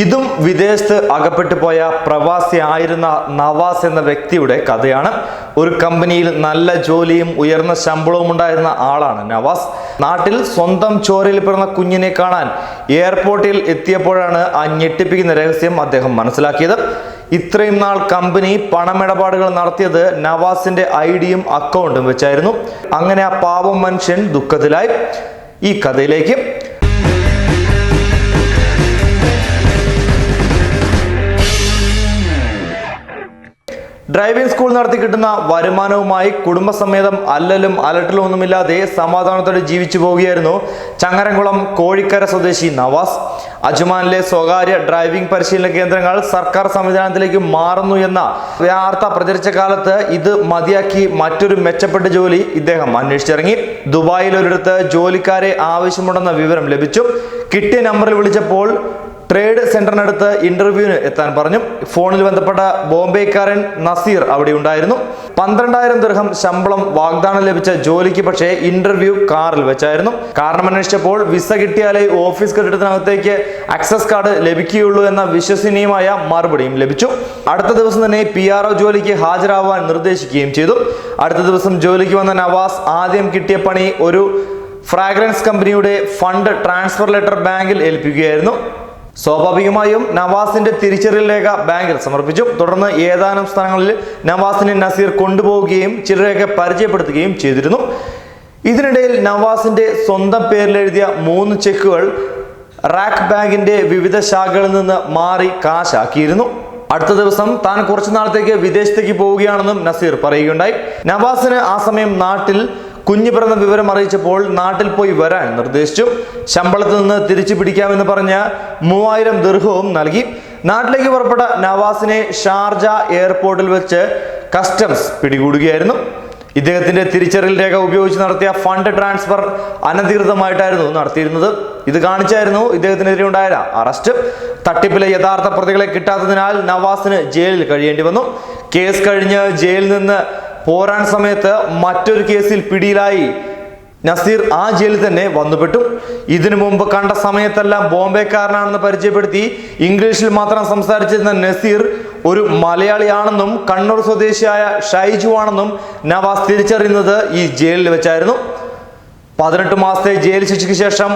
ഇതും വിദേശത്ത് അകപ്പെട്ടു പോയ പ്രവാസി ആയിരുന്ന നവാസ് എന്ന വ്യക്തിയുടെ കഥയാണ്. ഒരു കമ്പനിയിൽ നല്ല ജോലിയും ഉയർന്ന ശമ്പളവും ഉണ്ടായിരുന്ന ആളാണ് നവാസ്. നാട്ടിൽ സ്വന്തം ചോരയിൽ പിറന്ന കുഞ്ഞിനെ കാണാൻ എയർപോർട്ടിൽ എത്തിയപ്പോഴാണ് ആ ഞെട്ടിപ്പിക്കുന്ന രഹസ്യം അദ്ദേഹം മനസ്സിലാക്കിയത്. ഇത്രയും നാൾ കമ്പനി പണമിടപാടുകൾ നടത്തിയത് നവാസിന്റെ ഐഡിയും അക്കൗണ്ടും വെച്ചായിരുന്നു. അങ്ങനെ ആ പാവം മനുഷ്യൻ ദുഃഖത്തിലായി. ഈ കഥയിലേക്ക് ഡ്രൈവിംഗ് സ്കൂൾ നടത്തി കിട്ടുന്ന വരുമാനവുമായി കുടുംബസമേതം അല്ലലും അലട്ടലും ഒന്നുമില്ലാതെ സമാധാനത്തോടെ ജീവിച്ചു പോവുകയായിരുന്നു ചങ്ങരംകുളം കോഴിക്കര സ്വദേശി നവാസ്. അജ്മാനിലെ സ്വകാര്യ ഡ്രൈവിംഗ് പരിശീലന കേന്ദ്രങ്ങൾ സർക്കാർ സംവിധാനത്തിലേക്ക് മാറുന്നു എന്ന വാർത്ത പ്രചരിച്ച കാലത്ത് ഇത് മതിയാക്കി മറ്റൊരു മെച്ചപ്പെട്ട ജോലി ഇദ്ദേഹം അന്വേഷിച്ചിറങ്ങി. ദുബായിൽ ഒരിടത്ത് ജോലിക്കാരെ ആവശ്യമുണ്ടെന്ന വിവരം ലഭിച്ചു. കിട്ടിയ നമ്പറിൽ വിളിച്ചപ്പോൾ ട്രേഡ് സെന്ററിനടുത്ത് ഇന്റർവ്യൂവിന് എത്താൻ പറഞ്ഞു. ഫോണിൽ ബന്ധപ്പെട്ട ബോംബെക്കാരൻ നസീർ അവിടെ ഉണ്ടായിരുന്നു. പന്ത്രണ്ടായിരം ദീർഘം ശമ്പളം വാഗ്ദാനം ലഭിച്ച ജോലിക്ക് പക്ഷേ ഇന്റർവ്യൂ കാറിൽ വെച്ചായിരുന്നു. കാരണം അന്വേഷിച്ചപ്പോൾ വിസ കിട്ടിയാലേ ഓഫീസ് കെട്ടിടത്തിനകത്തേക്ക് ആക്സസ് കാർഡ് ലഭിക്കുകയുള്ളൂ എന്ന വിശ്വസനീയമായ മറുപടിയും ലഭിച്ചു. അടുത്ത ദിവസം തന്നെ പി ആർ ജോലിക്ക് ഹാജരാവാൻ നിർദ്ദേശിക്കുകയും ചെയ്തു. അടുത്ത ദിവസം ജോലിക്ക് വന്ന നവാസ് ആദ്യം കിട്ടിയ പണി ഒരു ഫ്രാഗ്രൻസ് കമ്പനിയുടെ ഫണ്ട് ട്രാൻസ്ഫർ ലെറ്റർ ബാങ്കിൽ ഏൽപ്പിക്കുകയായിരുന്നു. സ്വാഭാവികമായും നവാസിന്റെ തിരിച്ചറിയൽ രേഖ ബാങ്കിൽ സമർപ്പിച്ചു. തുടർന്ന് ഏതാനും സ്ഥലങ്ങളിൽ നവാസിനെ നസീർ കൊണ്ടുപോവുകയും ചിലരേഖ പരിചയപ്പെടുത്തുകയും ചെയ്തിരുന്നു. ഇതിനിടയിൽ നവാസിന്റെ സ്വന്തം പേരിൽ എഴുതിയ മൂന്ന് ചെക്കുകൾ റാക്ക് ബാങ്കിന്റെ വിവിധ ശാഖകളിൽ നിന്ന് മാറി കാശാക്കിയിരുന്നു. അടുത്ത ദിവസം താൻ കുറച്ചു നാളത്തേക്ക് വിദേശത്തേക്ക് പോവുകയാണെന്നും നസീർ പറയുകയുണ്ടായി. നവാസിന് ആ സമയം നാട്ടിൽ കുഞ്ഞു പിറന്ന വിവരം അറിയിച്ചപ്പോൾ നാട്ടിൽ പോയി വരാൻ നിർദ്ദേശിച്ചു. ശമ്പളത്തിൽ നിന്ന് തിരിച്ചു പിടിക്കാമെന്ന് പറഞ്ഞ് മൂവായിരം ദീർഘവും നൽകി. നാട്ടിലേക്ക് പുറപ്പെട്ട നവാസിനെ ഷാർജ എയർപോർട്ടിൽ വെച്ച് കസ്റ്റംസ് പിടികൂടുകയായിരുന്നു. ഇദ്ദേഹത്തിന്റെ തിരിച്ചറിയൽ രേഖ ഉപയോഗിച്ച് നടത്തിയ ഫണ്ട് ട്രാൻസ്ഫർ അനധികൃതമായിട്ടായിരുന്നു നടത്തിയിരുന്നത്. ഇത് കാണിച്ചായിരുന്നു ഇദ്ദേഹത്തിനെതിരെ ഉണ്ടായ അറസ്റ്റ്. തട്ടിപ്പിലെ യഥാർത്ഥ പ്രതികളെ കിട്ടാത്തതിനാൽ നവാസിന് ജയിലിൽ കഴിയേണ്ടി വന്നു. കേസ് കഴിഞ്ഞ് ജയിലിൽ നിന്ന് പോരാൻ സമയത്ത് മറ്റൊരു കേസിൽ പിടിയിലായി. നസീർ ആ ജയിലിൽ തന്നെ വന്നുപെട്ടു. ഇതിനു മുമ്പ് കണ്ട സമയത്തെല്ലാം ബോംബെക്കാരനാണെന്ന് പരിചയപ്പെടുത്തി ഇംഗ്ലീഷിൽ മാത്രം സംസാരിച്ചിരുന്ന നസീർ ഒരു മലയാളിയാണെന്നും കണ്ണൂർ സ്വദേശിയായ ഷൈജു ആണെന്നും നവാസ് തിരിച്ചറിയുന്നത് ഈ ജയിലിൽ വെച്ചായിരുന്നു. പതിനെട്ട് മാസത്തെ ജയിൽ ശിക്ഷയ്ക്ക് ശേഷം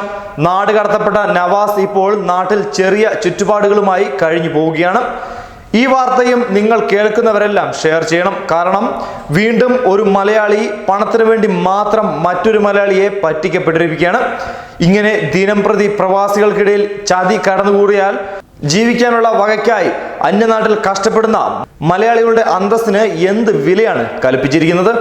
നാട് കടത്തപ്പെട്ട നവാസ് ഇപ്പോൾ നാട്ടിൽ ചെറിയ ചുറ്റുപാടുകളുമായി കഴിഞ്ഞു പോവുകയാണ്. ഈ വാർത്തയും നിങ്ങൾ കേൾക്കുന്നവരെല്ലാം ഷെയർ ചെയ്യണം. കാരണം വീണ്ടും ഒരു മലയാളി പണത്തിന് വേണ്ടി മാത്രം മറ്റൊരു മലയാളിയെ പറ്റിക്കപ്പെട്ടിരിക്കുകയാണ്. ഇങ്ങനെ ദിനം പ്രതി പ്രവാസികൾക്കിടയിൽ ചതി കടന്നുകൂടിയാൽ ജീവിക്കാനുള്ള വകയ്ക്കായി അന്യനാട്ടിൽ കഷ്ടപ്പെടുന്ന മലയാളികളുടെ അന്തസ്സിന് എന്ത് വിലയാണ് കൽപ്പിച്ചിരിക്കുന്നത്?